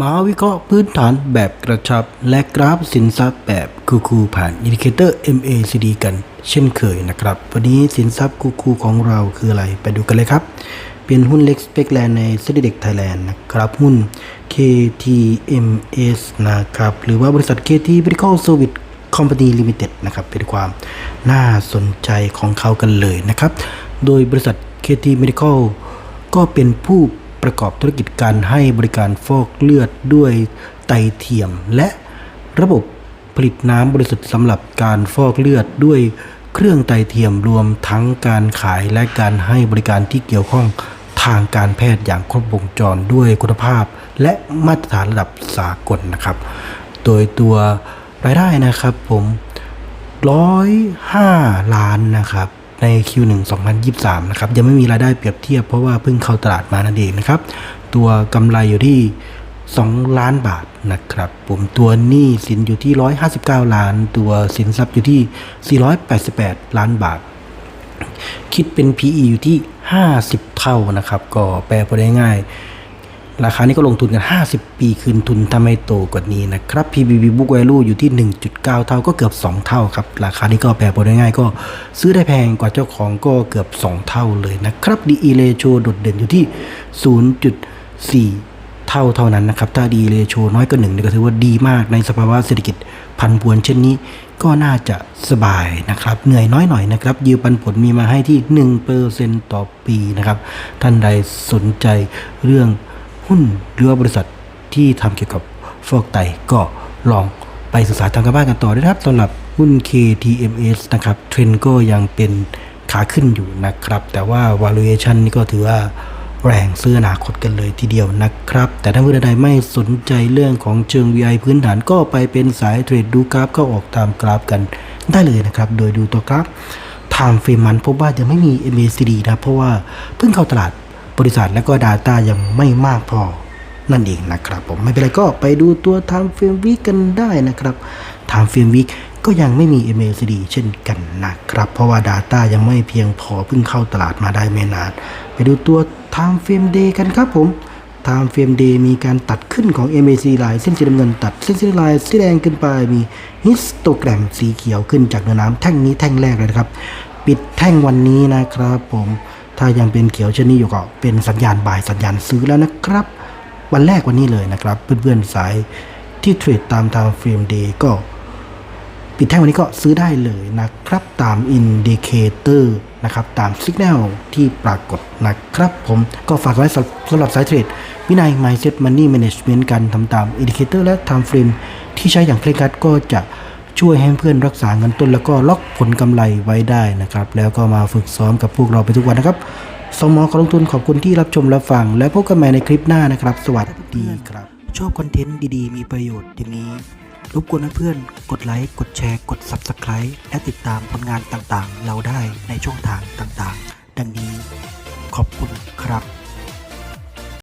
มาวิเคราะห์พื้นฐานแบบกระชับ และกราฟสินทรัพย์แบบคูคูผ่านอินดิเคเตอร์ MACD กัน เช่นเคยนะครับ วันนี้สินทรัพย์คูคูของเราคืออะไร ไปดูกันเลยครับ เป็นหุ้นเล็กสเปกแลนในเซตเด็กไทยแลนด์นะครับ หุ้น KTMS นะครับ หรือว่าบริษัท KT Medical Service Company Limited นะครับเป็นความน่าสนใจของเขากันเลยนะครับ โดยบริษัท KT Medical ก็เป็นผู้ ประกอบธุรกิจการให้บริการฟอกเลือดด้วยไตเทียม และระบบผลิตน้ำบริสุทธิ์สำหรับการฟอกเลือดด้วยเครื่องไตเทียมรวมทั้งการขายและการให้บริการที่เกี่ยวข้องทางการแพทย์อย่างครบวงจรด้วยคุณภาพ และมาตรฐานระดับสากลนะครับ โดยตัวรายได้นะครับผม105ล้านนะครับ ใน Q1 2023 นะครับ ยังไม่มีรายได้เปรียบเทียบเพราะว่าเพิ่งเข้าตลาดมานั่นเองนะครับ ตัวกำไรอยู่ที่ 2 ล้านบาทนะครับผมตัวหนี้สินอยู่ที่ 159 ล้าน ตัวสินทรัพย์อยู่ที่ 488 ล้านบาท คิดเป็น PE อยู่ที่ 50 เท่านะครับ ก็แปลพอได้ง่าย ราคานี้ก็ลงทุนกัน 50 ปีคืนทุนถ้าไม่โตกว่านี้นะครับ PBB book value อยู่ที่ 1.9 เท่าก็เกือบ 2 เท่าครับ ราคานี้ก็แปลพอได้ง่ายก็ซื้อได้แพงกว่าเจ้าของก็เกือบ 2 เท่าเลยนะครับ DE ratio โดดเด่นอยู่ที่ 0.4 เท่าเท่านั้นนะครับ ถ้า DE ratio น้อยกว่า1นี่ก็ถือว่าดีมากในสภาวะเศรษฐกิจพันพวนเช่นนี้ก็น่าจะสบายนะครับ เหนื่อยน้อยหน่อยนะครับยิวปันผลมีมาให้ที่ 1%ต่อปีนะครับ ท่านใดสนใจเรื่อง หุ้นหรือว่าบริษัทที่ทำเกี่ยวกับฟอกไตก็ลองไปศึกษาทางการบ้านกันต่อด้วยนะครับสำหรับหุ้น KTMS นะครับเทรนก็ยังเป็นขาขึ้นอยู่นะครับ แต่ว่า valuation นี่ก็ถือว่าแรงซื้ออนาคตกันเลยทีเดียวนะครับ แต่ถ้าเพื่อนใดไม่สนใจเรื่องของเชิง VI พื้นฐานก็ไปเป็นสายเทรดดูกราฟก็ออกตามกราฟกันได้เลยนะครับ โดยดูตัวกราฟ time frame มันพบว่ายังไม่มี MACD นะเพราะว่าเพิ่งเข้าตลาด บริษัทและก็ Data ยังไม่มากพอนั่นเองนะครับผมไม่เป็นไรก็ไปดูตัว Time Frame Week กันได้นะครับ Time Frame Week ก็ยังไม่มี MACD เช่นกันนะครับ เพราะว่า Data ยังไม่เพียงพอเพิ่งเข้าตลาดมาได้ไม่นาน ไปดูตัว Time Frame Day กันครับผม Time Frame Day มีการตัดขึ้นของ MACD ลายเส้นสีน้ำเงินตัดเส้นสีลายสีแดงขึ้นไปมีฮิสโตแกรมสีเขียวขึ้นจากเนื้อน้ำแท่งนี้แท่งแรกเลยนะครับ ปิดแท่งวันนี้นะครับผม ถ้ายังเป็นเขียวเช่นนี้อยู่ก็เป็นสัญญาณบ่ายสัญญาณซื้อแล้วนะครับ วันแรกวันนี้เลยนะครับ เพื่อนๆสายที่เทรดตามทางเฟรมเดย์ก็ ปิดแท่งวันนี้ก็ซื้อได้เลยนะครับ ตามอินดิเคเตอร์นะครับตามสัญญาณที่ปรากฏนะครับ ผมก็ฝากไว้สำหรับสายเทรดวินัย Mindset Money Management การทำตามอินดิเคเตอร์และ Time Frame ที่ใช้อย่างเคร่งครัดก็จะ ช่วยให้เพื่อนรักษาเงินต้น แล้วก็ล็อกผลกำไรไว้ได้นะครับ แล้วก็มาฝึกซ้อมกับพวกเราไปทุกวันนะครับ สมอขอลงทุนขอบคุณที่รับชมรับฟัง และพบกันใหม่ในคลิปหน้านะครับ สวัสดีครับ ชอบคอนเทนต์ดีๆ มีประโยชน์อย่างนี้ รบกวนเพื่อนกดไลค์ กดแชร์ กด Subscribe และติดตามผลงานต่างๆ เราได้ในช่องทางต่างๆ ดังนี้ ขอบคุณครับ